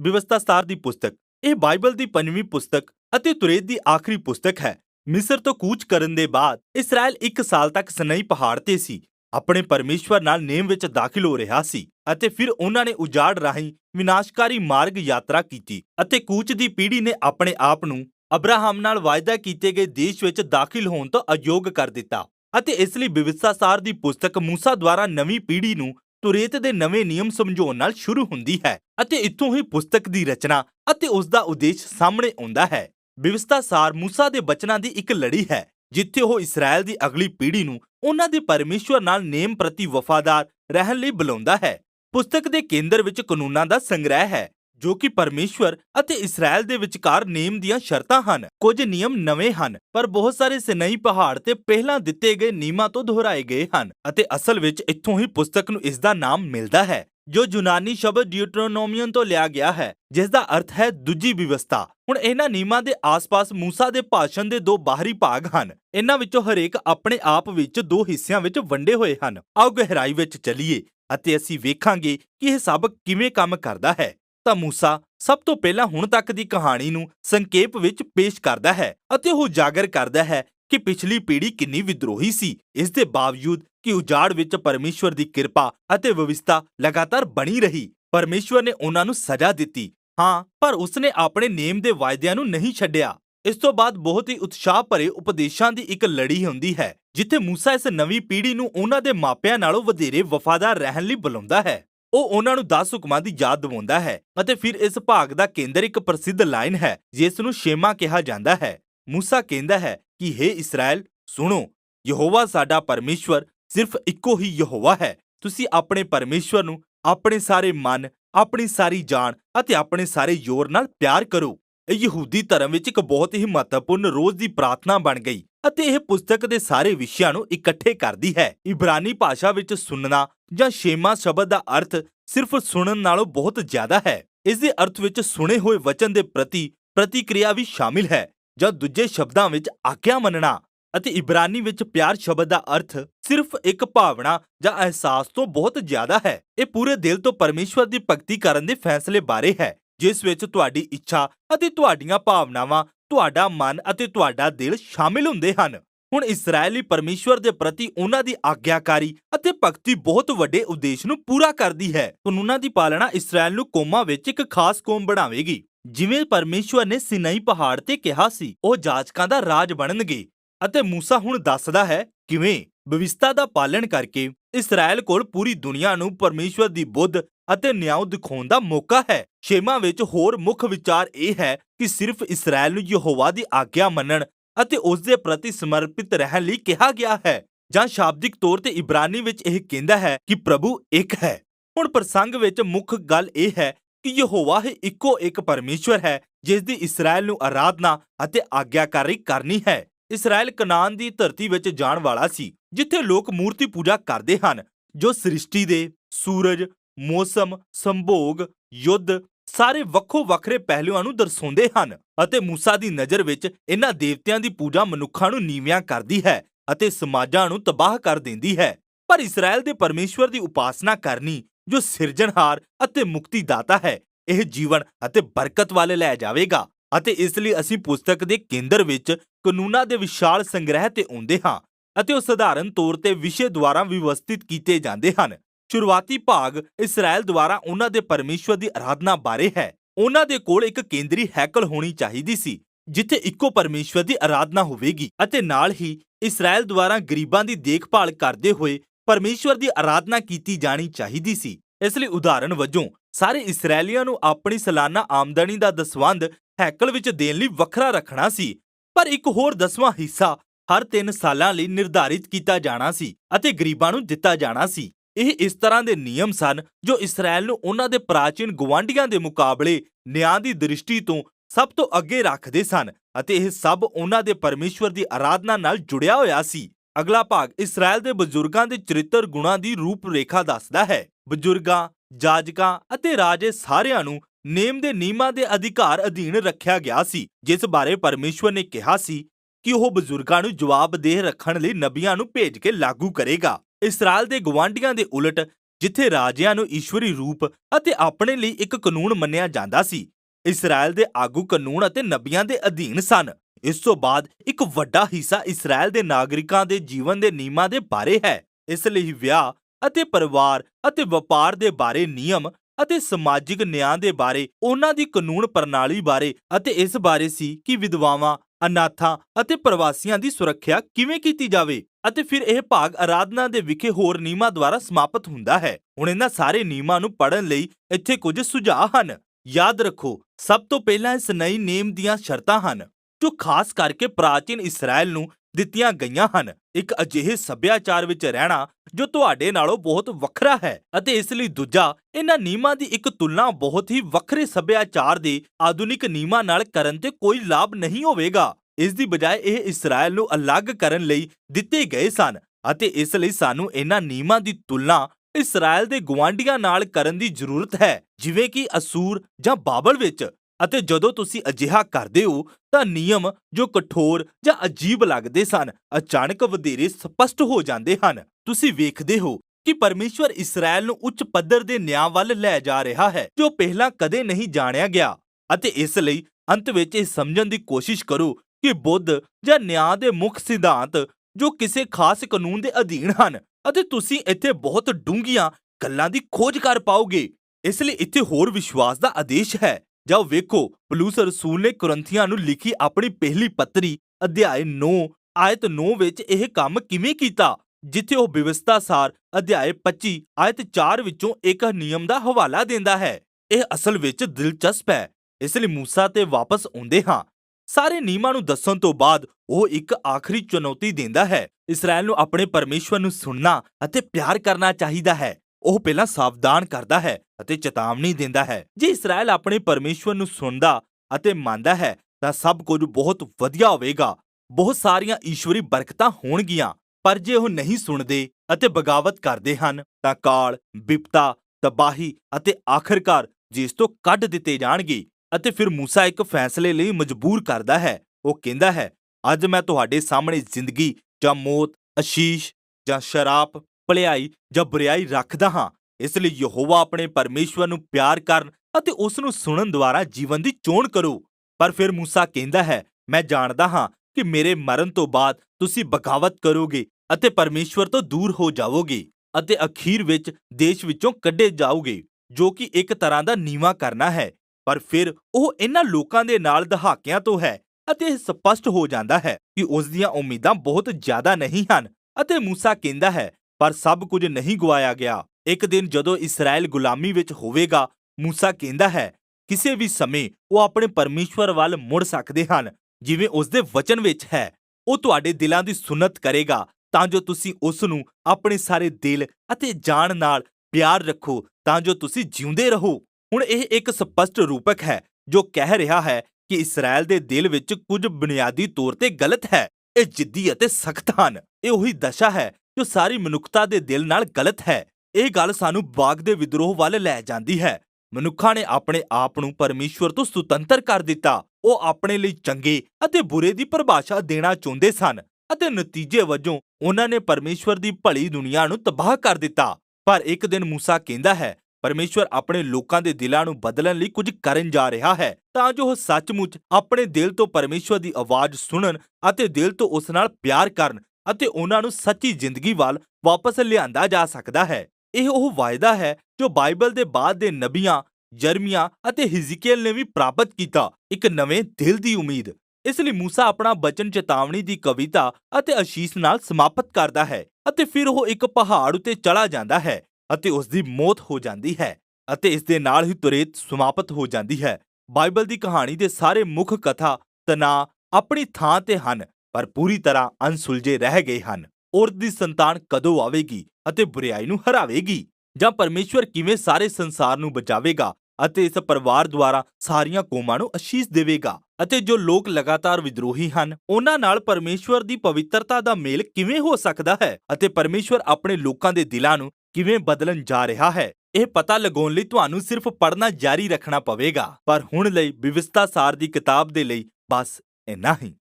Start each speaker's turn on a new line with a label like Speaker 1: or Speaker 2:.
Speaker 1: ਵਿਵਸਥਾਸਾਰ ਦੀ ਪੁਸਤਕ। ਇਹ ਬਾਈਬਲ ਦੀ ਪੰਜਵੀਂ ਪੁਸਤਕ ਅਤੇ ਤੁਰੇਦ ਦੀ ਆਖਰੀ ਪੁਸਤਕ ਹੈ। ਮਿਸਰ ਤੋਂ ਕੂਚ ਕਰਨ ਦੇ ਬਾਅਦ ਇਸਰਾਇਲ 1 ਸਾਲ ਤੱਕ ਸਨਈ ਪਹਾੜ ਤੇ ਸੀ। ਆਪਣੇ ਪਰਮੇਸ਼ਵਰ ਨਾਲ ਨੇਮ ਵਿੱਚ ਦਾਖਲ ਹੋ ਰਿਹਾ ਸੀ ਅਤੇ ਫਿਰ ਉਹਨਾਂ ਨੇ ਉਜਾੜ ਰਾਹੀਂ ਵਿਨਾਸ਼ਕਾਰੀ ਮਾਰਗ ਯਾਤਰਾ ਕੀਤੀ ਅਤੇ ਕੂਚ ਦੀ ਪੀੜ੍ਹੀ ਨੇ ਆਪਣੇ ਆਪ ਨੂੰ ਅਬਰਾਹਮ ਨਾਲ ਵਾਅਦਾ ਕੀਤੇ ਗਏ ਦੇਸ਼ ਵਿੱਚ ਦਾਖਲ ਹੋਣ ਤੋਂ ਅਯੋਗ ਕਰ ਦਿੱਤਾ ਅਤੇ ਇਸ ਲਈ ਵਿਵਸਥਾਸਾਰ ਦੀ ਪੁਸਤਕ ਮੂਸਾ ਦੁਆਰਾ ਨਵੀਂ ਪੀੜ੍ਹੀ ਨੂੰ ਤੁਰੇਤ ਦੇ ਨਵੇਂ ਨਿਯਮ ਸਮਝਾਉਣ ਨਾਲ ਸ਼ੁਰੂ ਹੁੰਦੀ ਹੈ ਅਤੇ ਇੱਥੋਂ ਹੀ ਪੁਸਤਕ ਦੀ ਰਚਨਾ ਅਤੇ ਉਸ ਦਾ ਉਦੇਸ਼ ਸਾਹਮਣੇ ਆਉਂਦਾ ਹੈ। ਵਿਵਸਥਾਸਾਰ ਮੂਸਾ ਦੇ ਬਚਨਾਂ ਦੀ ਇੱਕ ਲੜੀ ਹੈ, ਜਿੱਥੇ ਉਹ ਇਸਰਾਇਲ ਦੀ ਅਗਲੀ ਪੀੜ੍ਹੀ ਨੂੰ ਉਹਨਾਂ ਦੇ ਪਰਮੇਸ਼ਵਰ ਨਾਲ ਨੇਮ ਪ੍ਰਤੀ ਵਫਾਦਾਰ ਰਹਿਣ ਲਈ ਬੁਲਾਉਂਦਾ ਹੈ। ਪੁਸਤਕ ਦੇ ਕੇਂਦਰ ਵਿੱਚ ਕਾਨੂੰਨਾਂ ਦਾ ਸੰਗ੍ਰਹਿ ਹੈ ਜੋ ਕਿ ਪਰਮੇਸ਼ਵਰ ਅਤੇ ਇਸਰਾਇਲ ਦੇ ਵਿਚਕਾਰ ਨੇਮ ਦੀਆਂ ਸ਼ਰਤਾਂ ਹਨ। ਕੁਝ ਨਿਯਮ ਨਵੇਂ ਹਨ, ਪਰ ਬਹੁਤ ਸਾਰੇ ਸਿਨਈ ਪਹਾੜ ਤੇ ਪਹਿਲਾਂ ਦਿੱਤੇ ਗਏ ਨਿਯਮਾਂ ਤੋਂ ਦੁਹਰਾਏ ਗਏ ਹਨ ਅਤੇ ਅਸਲ ਵਿੱਚ ਇੱਥੋਂ ਹੀ ਪੁਸਤਕ ਨੂੰ ਇਸ ਦਾ ਨਾਮ ਮਿਲਦਾ ਹੈ, ਜੋ ਯੂਨਾਨੀ ਸ਼ਬਦ ਡਿਊਟਰੋਨੋਮੀਅਨ ਤੋਂ ਲਿਆ ਗਿਆ ਹੈ ਜਿਸ ਦਾ ਅਰਥ ਹੈ ਦੂਜੀ ਵਿਵਸਥਾ। ਹੁਣ ਇਹਨਾਂ ਨਿਯਮਾਂ ਦੇ ਆਸ-ਪਾਸ ਮੂਸਾ ਦੇ ਭਾਸ਼ਣ ਦੇ ਦੋ ਬਾਹਰੀ ਭਾਗ ਹਨ। ਇਹਨਾਂ ਵਿੱਚੋਂ ਹਰੇਕ ਆਪਣੇ ਆਪ ਵਿੱਚ ਦੋ ਹਿੱਸਿਆਂ ਵਿੱਚ ਵੰਡੇ ਹੋਏ ਹਨ। ਆਓ ਗਹਿਰਾਈ ਵਿੱਚ ਚੱਲੀਏ ਅਤੇ ਅਸੀਂ ਵੇਖਾਂਗੇ ਕਿ ਇਹ ਸਭ ਕਿਵੇਂ ਕੰਮ ਕਰਦਾ ਹੈ। ਤਾਂ ਮੂਸਾ ਸਭ ਤੋਂ ਪਹਿਲਾਂ ਹੁਣ ਤੱਕ ਦੀ ਕਹਾਣੀ ਨੂੰ ਸੰਖੇਪ ਵਿੱਚ ਪੇਸ਼ ਕਰਦਾ ਹੈ ਅਤੇ ਉਹ ਉਜਾਗਰ ਕਰਦਾ ਹੈ ਕਿ ਪਿਛਲੀ ਪੀੜ੍ਹੀ ਕਿੰਨੀ ਵਿਦਰੋਹੀ ਸੀ। ਇਸ ਦੇ ਬਾਵਜੂਦ ਕਿ ਉਜਾੜ ਵਿੱਚ ਪਰਮੇਸ਼ਵਰ ਦੀ ਕਿਰਪਾ ਅਤੇ ਵਿਵਸਥਾ ਲਗਾਤਾਰ ਬਣੀ ਰਹੀ, ਪਰਮੇਸ਼ਵਰ ਨੇ ਉਹਨਾਂ ਨੂੰ ਸਜ਼ਾ ਦਿੱਤੀ। ਹਾਂ, ਪਰ ਉਸਨੇ ਆਪਣੇ ਨੇਮ ਦੇ ਵਾਅਦਿਆਂ ਨੂੰ ਨਹੀਂ ਛੱਡਿਆ। ਇਸ ਤੋਂ ਬਾਅਦ ਬਹੁਤ ਹੀ ਉਤਸ਼ਾਹ ਭਰੇ ਉਪਦੇਸ਼ਾਂ ਦੀ ਇੱਕ ਲੜੀ ਹੁੰਦੀ ਹੈ, ਜਿੱਥੇ ਮੂਸਾ ਇਸ ਨਵੀਂ ਪੀੜ੍ਹੀ ਨੂੰ ਉਹਨਾਂ ਦੇ ਮਾਪਿਆਂ ਨਾਲੋਂ ਵਧੇਰੇ ਵਫਾਦਾਰ ਰਹਿਣ ਲਈ ਬੁਲਾਉਂਦਾ ਹੈ। ਉਹ ਉਹਨਾਂ ਨੂੰ 10 ਹੁਕਮਾਂ ਦੀ ਯਾਦ ਦਿਵਾਉਂਦਾ ਹੈ ਅਤੇ ਫਿਰ ਇਸ ਭਾਗ ਦਾ ਕੇਂਦਰ ਇੱਕ ਪ੍ਰਸਿੱਧ ਲਾਈਨ ਹੈ ਜਿਸ ਨੂੰ ਸ਼ੇਮਾ ਕਿਹਾ ਜਾਂਦਾ ਹੈ। ਮੂਸਾ ਕਹਿੰਦਾ ਹੈ ਕਿ हे ਇਸਰਾਇਲ ਸੁਣੋ, ਯਹੋਵਾ ਸਾਡਾ ਪਰਮੇਸ਼ਵਰ ਸਿਰਫ ਇੱਕੋ ਹੀ ਯਹੋਵਾ ਹੈ। ਤੁਸੀਂ ਆਪਣੇ ਪਰਮੇਸ਼ਵਰ ਨੂੰ ਆਪਣੇ ਸਾਰੇ ਮਨ, ਆਪਣੀ ਸਾਰੀ ਜਾਨ ਅਤੇ ਆਪਣੇ ਸਾਰੇ ਜ਼ੋਰ ਨਾਲ ਪਿਆਰ ਕਰੋ। ਯਹੂਦੀ ਧਰਮ ਵਿੱਚ ਇੱਕ ਬਹੁਤ ਹੀ ਮਹੱਤਵਪੂਰਨ ਰੋਜ਼ ਦੀ ਪ੍ਰਾਰਥਨਾ ਬਣ ਗਈ ਅਤੇ ਇਹ ਪੁਸਤਕ ਦੇ ਸਾਰੇ ਵਿਸ਼ਿਆਂ ਨੂੰ ਇਕੱਠੇ ਕਰਦੀ ਹੈ। ਇਬਰਾਨੀ ਭਾਸ਼ਾ ਵਿੱਚ ਸੁਣਨਾ ਜਾਂ ਸ਼ੇਮਾ ਸ਼ਬਦ ਦਾ ਅਰਥ ਸਿਰਫ ਸੁਣਨ ਨਾਲੋਂ ਬਹੁਤ ਜ਼ਿਆਦਾ ਹੈ। ਇਸ ਦੇ ਅਰਥ ਵਿੱਚ ਸੁਣੇ ਹੋਏ ਵਚਨ ਦੇ ਪ੍ਰਤੀ ਪ੍ਰਤੀਕਿਰਿਆ ਵੀ ਸ਼ਾਮਿਲ ਹੈ ਜਾਂ ਦੂਜੇ ਸ਼ਬਦਾਂ ਵਿੱਚ ਆਗਿਆ ਮੰਨਣਾ ਅਤੇ ਇਬਰਾਨੀ ਵਿੱਚ ਪਿਆਰ ਸ਼ਬਦ ਦਾ ਅਰਥ ਸਿਰਫ ਇੱਕ ਭਾਵਨਾ ਜਾਂ ਅਹਿਸਾਸ ਤੋਂ ਬਹੁਤ ਜ਼ਿਆਦਾ ਹੈ। ਇਹ ਪੂਰੇ ਦਿਲ ਤੋਂ ਪਰਮੇਸ਼ਵਰ ਦੀ ਭਗਤੀ ਕਰਨ ਦੇ ਫੈਸਲੇ ਬਾਰੇ ਹੈ। ਜਿਸ ਵਿੱਚ ਤੁਹਾਡੀ ਇੱਛਾ ਅਤੇ ਤੁਹਾਡੀਆਂ ਭਾਵਨਾਵਾਂ, ਤੁਹਾਡਾ ਮਨ ਅਤੇ ਤੁਹਾਡਾ ਦਿਲ ਸ਼ਾਮਿਲ ਹੁੰਦੇ ਹਨ। ਹੁਣ ਇਸرائیਲੀ ਪਰਮੇਸ਼ਵਰ ਦੇ ਪ੍ਰਤੀ ਉਹਨਾਂ ਦੀ ਆਗਿਆਕਾਰੀ ਅਤੇ ਭਗਤੀ ਬਹੁਤ ਵੱਡੇ ਉਦੇਸ਼ ਨੂੰ ਪੂਰਾ ਕਰਦੀ ਹੈ। ਕਾਨੂੰਨਾਂ ਦੀ ਪਾਲਣਾ ਇਸرائیਲ ਨੂੰ ਕੌਮਾਂ ਵਿੱਚ ਇੱਕ ਖਾਸ ਕੌਮ ਬਣਾਵੇਗੀ। ਜਿਵੇਂ ਪਰਮੇਸ਼ਵਰ ਨੇ ਸਿਨਾਈ ਪਹਾੜ ਤੇ ਕਿਹਾ ਸੀ, ਉਹ ਜਾਜਕਾਂ ਦਾ ਰਾਜ ਬਣਨਗੇ। ਅਤੇ موسی ਹੁਣ ਦੱਸਦਾ ਹੈ, ਕਿਵੇਂ? ਵਿਵਸਥਾ ਦਾ ਪਾਲਣ ਕਰਕੇ ਇਸਰਾਇਲ ਕੋਲ ਪੂਰੀ ਦੁਨੀਆ ਨੂੰ ਪਰਮੇਸ਼ਵਰ ਦੀ ਬੁੱਧ ਅਤੇ ਨਿਆਂ ਦਿਖਾਉਣ ਦਾ ਮੌਕਾ ਹੈ। ਸ਼ੇਮਾ ਵਿੱਚ ਹੋਰ ਮੁੱਖ ਵਿਚਾਰ ਇਹ ਹੈ ਕਿ ਸਿਰਫ ਇਸਰਾਇਲ ਨੂੰ ਯਹੋਵਾ ਦੀ ਆਗਿਆ ਮੰਨਣ ਅਤੇ ਉਸ ਦੇ ਪ੍ਰਤੀ ਸਮਰਪਿਤ ਰਹਿਣ ਲਈ ਕਿਹਾ ਗਿਆ ਹੈ, ਜਾਂ ਸ਼ਾਬਦਿਕ ਤੌਰ ਤੇ ਇਬਰਾਨੀ ਵਿੱਚ ਇਹ ਕਹਿੰਦਾ ਹੈ ਕਿ ਪ੍ਰਭੂ ਇੱਕ ਹੈ। ਹੁਣ ਪ੍ਰਸੰਗ ਵਿੱਚ ਮੁੱਖ ਗੱਲ ਇਹ ਹੈ ਕਿ ਯਹੋਵਾ ਹੀ ਇੱਕੋ ਇੱਕ ਪਰਮੇਸ਼ਵਰ ਹੈ, ਜਿਸ ਦੀ ਇਸਰਾਇਲ ਨੂੰ ਆਰਾਧਨਾ ਅਤੇ ਆਗਿਆਕਾਰੀ ਕਰਨੀ ਹੈ। ਇਸਰਾਇਲ ਕਨਾਨ ਦੀ ਧਰਤੀ ਵਿੱਚ ਜਾਣ ਵਾਲਾ ਸੀ, ਜਿੱਥੇ ਲੋਕ ਮੂਰਤੀ ਪੂਜਾ ਕਰਦੇ ਹਨ, ਜੋ ਸ੍ਰਿਸ਼ਟੀ ਦੇ, ਸੂਰਜ ਮੌਸਮ, ਸੰਭੋਗ, ਯੁੱਧ ਸਾਰੇ ਵੱਖੋ ਵੱਖਰੇ ਪਹਿਲੂਆਂ ਨੂੰ ਦਰਸਾਉਂਦੇ ਹਨ ਅਤੇ ਮੂਸਾ ਦੀ ਨਜ਼ਰ ਵਿੱਚ ਇਹਨਾਂ ਦੇਵਤਿਆਂ ਦੀ ਪੂਜਾ ਮਨੁੱਖਾਂ ਨੂੰ ਨੀਵਿਆਂ ਕਰਦੀ ਹੈ ਅਤੇ ਸਮਾਜਾਂ ਨੂੰ ਤਬਾਹ ਕਰ ਦਿੰਦੀ ਹੈ। ਪਰ ਇਸਰਾਇਲ ਦੇ ਪਰਮੇਸ਼ਵਰ ਦੀ ਉਪਾਸਨਾ ਕਰਨੀ, ਜੋ ਸਿਰਜਣਹਾਰ ਅਤੇ ਮੁਕਤੀਦਾਤਾ ਹੈ, ਇਹ ਜੀਵਨ ਅਤੇ ਬਰਕਤ ਵਾਲੇ ਲੈ ਜਾਵੇਗਾ ਅਤੇ ਇਸ ਲਈ ਅਸੀਂ ਪੁਸਤਕ ਦੇ ਕੇਂਦਰ ਵਿੱਚ ਕਾਨੂੰਨਾਂ ਦੇ ਵਿਸ਼ਾਲ ਸੰਗ੍ਰਹਿ ਤੇ ਆਉਂਦੇ ਹਾਂ ਅਤੇ ਉਹ ਸਧਾਰਨ ਤੌਰ ਤੇ ਵਿਸ਼ੇ ਦੁਆਰਾ ਵਿਵਸਥਿਤ ਕੀਤੇ ਜਾਂਦੇ ਹਨ। ਸ਼ੁਰੂਆਤੀ ਭਾਗ ਇਸਰਾਇਲ ਦੁਆਰਾ ਉਹਨਾਂ ਦੇ ਪਰਮੇਸ਼ਵਰ ਦੀ ਅਰਾਧਨਾ ਬਾਰੇ ਹੈ। ਉਹਨਾਂ ਦੇ ਕੋਲ ਇੱਕ ਕੇਂਦਰੀ ਹੈਕਲ ਹੋਣੀ ਚਾਹੀਦੀ ਸੀ, ਜਿੱਥੇ ਇੱਕੋ ਪਰਮੇਸ਼ਵਰ ਦੀ ਅਰਾਧਨਾ ਹੋਵੇਗੀ ਅਤੇ ਨਾਲ ਹੀ ਇਸਰਾਇਲ ਦੁਆਰਾ ਗਰੀਬਾਂ ਦੀ ਦੇਖਭਾਲ ਕਰਦੇ ਹੋਏ ਪਰਮੇਸ਼ਵਰ ਦੀ ਅਰਾਧਨਾ ਕੀਤੀ ਜਾਣੀ ਚਾਹੀਦੀ ਸੀ। ਇਸ ਲਈ ਉਦਾਹਰਣ ਵਜੋਂ, ਸਾਰੇ ਇਸرائیਲੀਆਂ ਨੂੰ ਆਪਣੀ ਸਾਲਾਨਾ ਆਮਦਨੀ ਦਾ ਦਸਵੰਦ ਹੈਕਲ ਵਿੱਚ ਦੇਣ ਲਈ ਵੱਖਰਾ ਰੱਖਣਾ ਸੀ, ਪਰ ਇੱਕ ਹੋਰ ਦਸਵਾਂ ਹਿੱਸਾ ਹਰ 3 ਸਾਲਾਂ ਲਈ ਨਿਰਧਾਰਿਤ ਕੀਤਾ ਜਾਣਾ ਸੀ ਅਤੇ ਗਰੀਬਾਂ ਨੂੰ ਦਿੱਤਾ ਜਾਣਾ ਸੀ। ਇਹ ਇਸ ਤਰ੍ਹਾਂ ਦੇ ਨਿਯਮ ਸਨ ਜੋ ਇਸਰਾਇਲ ਨੂੰ ਉਹਨਾਂ ਦੇ ਪ੍ਰਾਚੀਨ ਗਵਾਂਢੀਆਂ ਦੇ ਮੁਕਾਬਲੇ ਨਿਆਂ ਦੀ ਦ੍ਰਿਸ਼ਟੀ ਤੋਂ ਸਭ ਤੋਂ ਅੱਗੇ ਰੱਖਦੇ ਸਨ ਅਤੇ ਇਹ ਸਭ ਉਹਨਾਂ ਦੇ ਪਰਮੇਸ਼ਵਰ ਦੀ ਆਰਾਧਨਾ ਨਾਲ ਜੁੜਿਆ ਹੋਇਆ ਸੀ। ਅਗਲਾ ਭਾਗ ਇਸਰਾਇਲ ਦੇ ਬਜ਼ੁਰਗਾਂ ਦੇ ਚਰਿੱਤਰ ਗੁਣਾਂ ਦੀ ਰੂਪਰੇਖਾ ਦੱਸਦਾ ਹੈ। ਬਜ਼ੁਰਗਾਂ, ਜਾਜਕਾਂ ਅਤੇ ਰਾਜੇ ਸਾਰਿਆਂ ਨੂੰ ਨੇਮ ਦੇ ਨਿਯਮਾਂ ਦੇ ਅਧਿਕਾਰ ਅਧੀਨ ਰੱਖਿਆ ਗਿਆ ਸੀ, ਜਿਸ ਬਾਰੇ ਪਰਮੇਸ਼ਵਰ ਨੇ ਕਿਹਾ ਸੀ ਕਿ ਉਹ ਬਜ਼ੁਰਗਾਂ ਨੂੰ ਜਵਾਬਦੇਹ ਰੱਖਣ ਲਈ ਨਬੀਆਂ ਨੂੰ ਭੇਜ ਕੇ ਲਾਗੂ ਕਰੇਗਾ। ਇਸਰਾਇਲ ਦੇ ਗਵਾਂਢੀਆਂ ਦੇ ਉਲਟ, ਜਿੱਥੇ ਰਾਜਿਆਂ ਨੂੰ ਈਸ਼ਵਰੀ ਰੂਪ ਅਤੇ ਆਪਣੇ ਲਈ ਇੱਕ ਕਾਨੂੰਨ ਮੰਨਿਆ ਜਾਂਦਾ ਸੀ ਇਸਰਾਇਲ ਦੇ ਆਗੂ ਕਾਨੂੰਨ ਅਤੇ ਨਬੀਆਂ ਦੇ ਅਧੀਨ ਸਨ। ਇਸ ਤੋਂ ਬਾਅਦ ਇੱਕ ਵੱਡਾ ਹਿੱਸਾ ਇਸਰਾਇਲ ਦੇ ਨਾਗਰਿਕਾਂ ਦੇ ਜੀਵਨ ਦੇ ਨਿਯਮਾਂ ਦੇ ਬਾਰੇ ਹੈ। ਇਸ ਲਈ ਵਿਆਹ ਅਤੇ ਪਰਿਵਾਰ ਅਤੇ ਵਪਾਰ ਦੇ ਬਾਰੇ ਨਿਯਮ ਅਤੇ ਸਮਾਜਿਕ ਨਿਆਂ ਦੇ ਬਾਰੇ, ਉਹਨਾਂ ਦੀ ਕਾਨੂੰਨ ਪ੍ਰਣਾਲੀ ਬਾਰੇ ਅਤੇ ਇਸ ਬਾਰੇ ਸੀ ਕਿ ਵਿਧਵਾਵਾਂ ਅਨਾਥਾਂ ਅਤੇ ਪ੍ਰਵਾਸੀਆਂ ਦੀ ਸੁਰੱਖਿਆ ਕਿਵੇਂ ਕੀਤੀ ਜਾਵੇ ਅਤੇ ਫਿਰ ਇਹ ਭਾਗ ਆਰਾਧਨਾ ਦੇ ਵਿਖੇ ਹੋਰ ਨਿਯਮਾਂ ਦੁਆਰਾ ਸਮਾਪਤ ਹੁੰਦਾ ਹੈ। ਹੁਣ ਇਹਨਾਂ ਸਾਰੇ ਨਿਯਮਾਂ ਨੂੰ ਪੜ੍ਹਨ ਲਈ ਇੱਥੇ ਕੁਝ ਸੁਝਾਅ ਹਨ। ਯਾਦ ਰੱਖੋ, ਸਭ ਤੋਂ ਪਹਿਲਾਂ ਇਸ ਨਈ ਨੇਮ ਦੀਆਂ ਸ਼ਰਤਾਂ ਹਨ, ਜੋ ਖਾਸ ਕਰਕੇ ਪ੍ਰਾਚੀਨ ਇਸਰਾਇਲ ਨੂੰ ਦਿੱਤੀਆਂ ਗਈਆਂ ਹਨ। ਇੱਕ ਅਜਿਹੇ ਸੱਭਿਆਚਾਰ ਵਿੱਚ ਰਹਿਣਾ ਜੋ ਤੁਹਾਡੇ ਨਾਲੋਂ ਬਹੁਤ ਵੱਖਰਾ ਹੈ ਅਤੇ ਇਸ ਲਈ ਦੂਜਾ, ਇਹਨਾਂ ਨਿਯਮਾਂ ਦੀ ਇੱਕ ਤੁਲਨਾ ਬਹੁਤ ਹੀ ਵੱਖਰੇ ਸੱਭਿਆਚਾਰ ਦੇ ਆਧੁਨਿਕ ਨਿਯਮਾਂ ਨਾਲ ਕਰਨ ਤੇ ਕੋਈ ਲਾਭ ਨਹੀਂ ਹੋਵੇਗਾ। ਇਸ ਦੀ ਬਜਾਏ ਇਹ ਇਸਰਾਇਲ ਨੂੰ ਅਲੱਗ ਕਰਨ ਲਈ ਦਿੱਤੇ ਗਏ ਸਨ ਅਤੇ ਇਸ ਲਈ ਸਾਨੂੰ ਇਹਨਾਂ ਨਿਯਮਾਂ ਦੀ ਤੁਲਨਾ ਇਸਰਾਇਲ ਦੇ ਗੁਆਂਢੀਆਂ ਨਾਲ ਕਰਨ ਦੀ ਜ਼ਰੂਰਤ ਹੈ, ਜਿਵੇਂ ਕਿ ਅਸੂਰ ਜਾਂ ਬਾਬਲ ਵਿੱਚ। ਅਤੇ ਜਦੋਂ ਤੁਸੀਂ ਅਜਿਹਾ ਕਰਦੇ ਹੋ ਤਾਂ ਨਿਯਮ ਜੋ ਕਠੋਰ ਜਾਂ ਅਜੀਬ ਲੱਗਦੇ ਸਨ, ਅਚਾਨਕ ਵਧੇਰੇ ਸਪਸ਼ਟ ਹੋ ਜਾਂਦੇ ਹਨ। ਤੁਸੀਂ ਵੇਖਦੇ ਹੋ ਕਿ ਪਰਮੇਸ਼ਵਰ ਇਸਰਾਇਲ ਨੂੰ ਉੱਚ ਪੱਧਰ ਦੇ ਨਿਆਂ ਵੱਲ ਲੈ ਜਾ ਰਿਹਾ ਹੈ, ਜੋ ਪਹਿਲਾਂ ਕਦੇ ਨਹੀਂ ਜਾਣਿਆ ਗਿਆ। ਅਤੇ ਇਸ ਲਈ ਅੰਤ ਵਿੱਚ ਇਹ ਸਮਝਣ ਦੀ ਕੋਸ਼ਿਸ਼ ਕਰੋ ਕਿ ਬੁੱਧ ਜਾਂ ਨਿਆਂ ਦੇ ਮੁੱਖ ਸਿਧਾਂਤ ਜੋ ਕਿਸੇ ਖਾਸ ਕਾਨੂੰਨ ਦੇ ਅਧੀਨ ਹਨ ਅਤੇ ਤੁਸੀਂ ਇੱਥੇ ਬਹੁਤ ਡੂੰਘੀਆਂ ਗੱਲਾਂ ਦੀ ਖੋਜ ਕਰ ਪਾਓਗੇ। ਇਸ ਲਈ ਇੱਥੇ ਹੋਰ ਵਿਸ਼ਵਾਸ ਦਾ ਆਦੇਸ਼ ਹੈ। ਜਾਓ ਵੇਖੋ ਪਲੂਸ ਰਸੂਲ ਨੇ ਕੁਰੰਥੀਆਂ ਨੂੰ ਲਿਖੀ ਆਪਣੀ ਪਹਿਲੀ ਪੱਤਰੀ, ਅਧਿਆਇ 9 ਆਇਤ 9 ਵਿੱਚ ਇਹ ਕੰਮ ਕਿਵੇਂ ਕੀਤਾ? ਜਿੱਥੇ ਉਹ ਵਿਵਸਥਾ ਸਾਰ, ਅਧਿਆਇ 25 ਆਇਤ 4 ਵਿੱਚੋਂ ਇੱਕ ਨਿਯਮ ਦਾ ਹਵਾਲਾ ਦਿੰਦਾ ਹੈ। ਇਹ ਅਸਲ ਵਿੱਚ ਦਿਲਚਸਪ ਹੈ। ਇਸ ਲਈ ਮੂਸਾ ਤੇ ਵਾਪਸ ਆਉਂਦੇ ਹਾਂ। ਸਾਰੇ ਨਿਯਮਾਂ ਨੂੰ ਦੱਸਣ ਤੋਂ ਬਾਅਦ ਉਹ ਇੱਕ ਆਖਰੀ ਚੁਣੌਤੀ ਦਿੰਦਾ ਹੈ। ਇਸਰਾਇਲ ਨੂੰ ਆਪਣੇ ਪਰਮੇਸ਼ਵਰ ਨੂੰ ਸੁਣਨਾ ਅਤੇ ਪਿਆਰ ਕਰਨਾ ਚਾਹੀਦਾ ਹੈ। ਉਹ ਪਹਿਲਾਂ ਸਾਵਧਾਨ ਕਰਦਾ ਹੈ ਅਤੇ ਚੇਤਾਵਨੀ ਦਿੰਦਾ ਹੈ। ਜੇ ਇਸਰਾਇਲ ਆਪਣੇ ਪਰਮੇਸ਼ਵਰ ਨੂੰ ਸੁਣਦਾ ਅਤੇ ਮੰਨਦਾ ਹੈ, ਤਾਂ ਸਭ ਕੁਝ ਬਹੁਤ ਵਧੀਆ ਹੋਵੇਗਾ। ਬਹੁਤ ਸਾਰੀਆਂ ਈਸ਼ਵਰੀ ਬਰਕਤਾਂ ਹੋਣਗੀਆਂ, ਪਰ ਜੇ ਉਹ ਨਹੀਂ ਸੁਣਦੇ ਅਤੇ ਬਗਾਵਤ ਕਰਦੇ ਹਨ, ਤਾਂ ਕਾਲ ਵਿਪਤਾ ਤਬਾਹੀ ਅਤੇ ਆਖਰਕਾਰ ਜਿਸ ਤੋਂ ਕੱਢ ਦਿੱਤੇ ਜਾਣਗੇ ਅਤੇ ਫਿਰ ਮੂਸਾ ਇੱਕ ਫੈਸਲੇ ਲਈ ਮਜਬੂਰ ਕਰਦਾ ਹੈ। ਉਹ ਕਹਿੰਦਾ ਹੈ, ਅੱਜ ਮੈਂ ਤੁਹਾਡੇ ਸਾਹਮਣੇ ਜ਼ਿੰਦਗੀ ਜਾਂ ਮੌਤ, ਅਸ਼ੀਸ਼ ਜਾਂ ਸ਼ਰਾਪ ਭਲਾਈ ਜਾਂ ਬੁਰੀਾਈ ਰੱਖਦਾ ਹਾਂ। ਇਸ ਲਈ ਯਹੋਵਾ ਆਪਣੇ ਪਰਮੇਸ਼ਵਰ ਨੂੰ ਪਿਆਰ ਕਰਨ ਅਤੇ ਉਸ ਨੂੰ ਸੁਣਨ ਦੁਆਰਾ ਜੀਵਨ ਦੀ ਚੋਣ ਕਰੋ। ਪਰ ਫਿਰ ਮੂਸਾ ਕਹਿੰਦਾ ਹੈ, ਮੈਂ ਜਾਣਦਾ ਹਾਂ ਕਿ ਮੇਰੇ ਮਰਨ ਤੋਂ ਬਾਅਦ ਤੁਸੀਂ ਬਗਾਵਤ ਕਰੋਗੇ ਅਤੇ ਪਰਮੇਸ਼ਵਰ ਤੋਂ ਦੂਰ ਹੋ ਜਾਵੋਗੇ ਅਤੇ ਅਖੀਰ ਵਿੱਚ ਦੇਸ਼ ਵਿੱਚੋਂ ਕੱਢੇ ਜਾਓਗੇ, ਜੋ ਕਿ ਇੱਕ ਤਰ੍ਹਾਂ ਦਾ ਨੀਵਾ ਕਰਨਾ ਹੈ। ਪਰ ਫਿਰ ਉਹ ਇਹਨਾਂ ਲੋਕਾਂ ਦੇ ਨਾਲ ਦਹਾਕਿਆਂ ਤੋਂ ਹੈ ਅਤੇ ਇਹ ਸਪਸ਼ਟ ਹੋ ਜਾਂਦਾ ਹੈ ਕਿ ਉਸ ਦੀਆਂ ਉਮੀਦਾਂ ਬਹੁਤ ਜ਼ਿਆਦਾ ਨਹੀਂ ਹਨ ਅਤੇ ਮੂਸਾ ਕਹਿੰਦਾ ਹੈ ਪਰ ਸਭ ਕੁਝ ਨਹੀਂ ਗਵਾਇਆ ਗਿਆ। ਇੱਕ ਦਿਨ ਜਦੋਂ ਇਸਰਾਇਲ ਗੁਲਾਮੀ ਵਿੱਚ ਹੋਵੇਗਾ, ਮੂਸਾ ਕਹਿੰਦਾ ਹੈ, ਕਿਸੇ ਵੀ ਸਮੇਂ ਉਹ ਆਪਣੇ ਪਰਮੇਸ਼ਵਰ ਵੱਲ ਮੁੜ ਸਕਦੇ ਹਨ, ਜਿਵੇਂ ਉਸ ਦੇ ਵਚਨ ਵਿੱਚ ਹੈ। ਉਹ ਤੁਹਾਡੇ ਦਿਲਾਂ ਦੀ ਸੁਨਤ ਕਰੇਗਾ, ਤਾਂ ਜੋ ਤੁਸੀਂ ਉਸ ਨੂੰ ਆਪਣੇ ਸਾਰੇ ਦਿਲ ਅਤੇ ਜਾਨ ਨਾਲ ਪਿਆਰ ਰੱਖੋ, ਤਾਂ ਜੋ ਤੁਸੀਂ ਜਿਉਂਦੇ ਰਹੋ। ਹੁਣ ਇਹ ਇੱਕ ਸਪਸ਼ਟ ਰੂਪਕ ਹੈ, ਜੋ ਕਹਿ ਰਿਹਾ ਹੈ ਕਿ ਇਸਰਾਇਲ ਦੇ ਦਿਲ ਵਿੱਚ ਕੁਝ ਬੁਨਿਆਦੀ ਤੌਰ ਤੇ ਗਲਤ ਹੈ। ਇਹ ਜਿੱਦੀ ਅਤੇ ਸਖਤ ਹਨ। ਇਹ ਉਹੀ ਦਸ਼ਾ ਹੈ ਜੋ ਸਾਰੀ ਮਨੁੱਖਤਾ ਦੇ ਦਿਲ ਨਾਲ ਗਲਤ ਹੈ। ਇਹ ਗੱਲ ਸਾਨੂੰ ਬਾਗ ਦੇ ਵਿਦਰੋਹ ਵੱਲ ਲੈ ਜਾਂਦੀ ਹੈ। ਮਨੁੱਖਾਂ ਨੇ ਆਪਣੇ ਆਪ ਨੂੰ ਪਰਮੇਸ਼ਵਰ ਤੋਂ ਸੁਤੰਤਰ ਕਰ ਦਿੱਤਾ। ਉਹ ਆਪਣੇ ਲਈ ਚੰਗੇ ਅਤੇ ਬੁਰੇ ਦੀ ਪਰਿਭਾਸ਼ਾ ਦੇਣਾ ਚਾਹੁੰਦੇ ਸਨ ਅਤੇ ਨਤੀਜੇ ਵਜੋਂ ਉਹਨਾਂ ਨੇ ਪਰਮੇਸ਼ਵਰ ਦੀ ਭਲੀ ਦੁਨੀਆ ਨੂੰ ਤਬਾਹ ਕਰ ਦਿੱਤਾ। ਪਰ ਇੱਕ ਦਿਨ ਮੂਸਾ ਕਹਿੰਦਾ ਹੈ, ਪਰਮੇਸ਼ਵਰ ਆਪਣੇ ਲੋਕਾਂ ਦੇ ਦਿਲਾਂ ਨੂੰ ਬਦਲਣ ਲਈ ਕੁਝ ਕਰਨ ਜਾ ਰਿਹਾ ਹੈ, ਤਾਂ ਜੋ ਉਹ ਸੱਚਮੁੱਚ ਆਪਣੇ ਦਿਲ ਤੋਂ ਪਰਮੇਸ਼ਵਰ ਦੀ ਆਵਾਜ਼ ਸੁਣਨ ਅਤੇ ਦਿਲ ਤੋਂ ਉਸ ਨਾਲ ਪਿਆਰ ਕਰਨ ਅਤੇ ਉਹਨਾਂ ਨੂੰ ਸੱਚੀ ਜ਼ਿੰਦਗੀ ਵੱਲ ਵਾਪਸ ਲਿਆਂਦਾ ਜਾ ਸਕਦਾ ਹੈ। ਇਹ ਉਹ ਵਾਅਦਾ ਹੈ ਜੋ ਬਾਈਬਲ ਦੇ ਬਾਅਦ ਦੇ ਨਬੀਆਂ ਜਰਮੀਆ ਅਤੇ ਹਿਜ਼ਕੀਏਲ ਨੇ ਵੀ ਪ੍ਰਾਪਤ ਕੀਤਾ, ਇੱਕ ਨਵੇਂ ਦਿਲ ਦੀ ਉਮੀਦ। ਇਸ ਲਈ ਮੂਸਾ ਆਪਣਾ ਬਚਨ ਚੇਤਾਵਨੀ ਦੀ ਕਵਿਤਾ ਅਤੇ ਅਸ਼ੀਸ਼ ਨਾਲ ਸਮਾਪਤ ਕਰਦਾ ਹੈ ਅਤੇ ਫਿਰ ਉਹ ਇੱਕ ਪਹਾੜ ਉੱਤੇ ਚੜਾ ਜਾਂਦਾ ਹੈ ਅਤੇ ਉਸ ਦੀ ਮੌਤ ਹੋ ਜਾਂਦੀ ਹੈ ਅਤੇ ਇਸ ਦੇ ਨਾਲ ਹੀ ਤੁਰੇਤ ਸਮਾਪਤ ਹੋ ਜਾਂਦੀ ਹੈ। ਬਾਈਬਲ ਦੀ ਕਹਾਣੀ ਦੇ ਸਾਰੇ ਮੁੱਖ ਕਥਾ ਤਣਾ ਆਪਣੀ ਥਾਂ ਤੇ ਹਨ ਪਰ ਪੂਰੀ ਤਰ੍ਹਾਂ ਅਣਸੁਲਝੇ ਰਹਿ ਗਏ ਹਨ। ਔਰਤ ਦੀ ਸੰਤਾਨ ਕਦੋਂ ਆਵੇਗੀ ਅਤੇ ਬੁਰੀਾਈ ਨੂੰ ਹਰਾਵੇਗੀ? ਜਾਂ ਪਰਮੇਸ਼ਵਰ ਕਿਵੇਂ ਸਾਰੇ ਸੰਸਾਰ ਨੂੰ ਬਚਾਵੇਗਾ ਅਤੇ ਇਸ ਪਰਿਵਾਰ ਦੁਆਰਾ ਸਾਰੀਆਂ ਕੌਮਾਂ ਨੂੰ ਅਸ਼ੀਸ਼ ਦੇਵੇਗਾ? ਅਤੇ ਜੋ ਲੋਕ ਲਗਾਤਾਰ ਵਿਦਰੋਹੀ ਹਨ, ਉਹਨਾਂ ਨਾਲ ਪਰਮੇਸ਼ਵਰ ਦੀ ਪਵਿੱਤਰਤਾ ਦਾ ਮੇਲ ਕਿਵੇਂ ਹੋ ਸਕਦਾ ਹੈ? ਅਤੇ ਪਰਮੇਸ਼ਵਰ ਆਪਣੇ ਲੋਕਾਂ ਦੇ ਦਿਲਾਂ ਨੂੰ ਕਿਵੇਂ ਬਦਲਣ ਜਾ ਰਿਹਾ ਹੈ? ਇਹ ਪਤਾ ਲਗਾਉਣ ਲਈ ਤੁਹਾਨੂੰ ਸਿਰਫ ਪੜ੍ਹਨਾ ਜਾਰੀ ਰੱਖਣਾ ਪਵੇਗਾ। ਪਰ ਹੁਣ ਲਈ ਵਿਵਸਥਾ ਸਾਰ ਦੀ ਕਿਤਾਬ ਦੇ ਲਈ ਬਸ ਇੰਨਾ ਹੀ।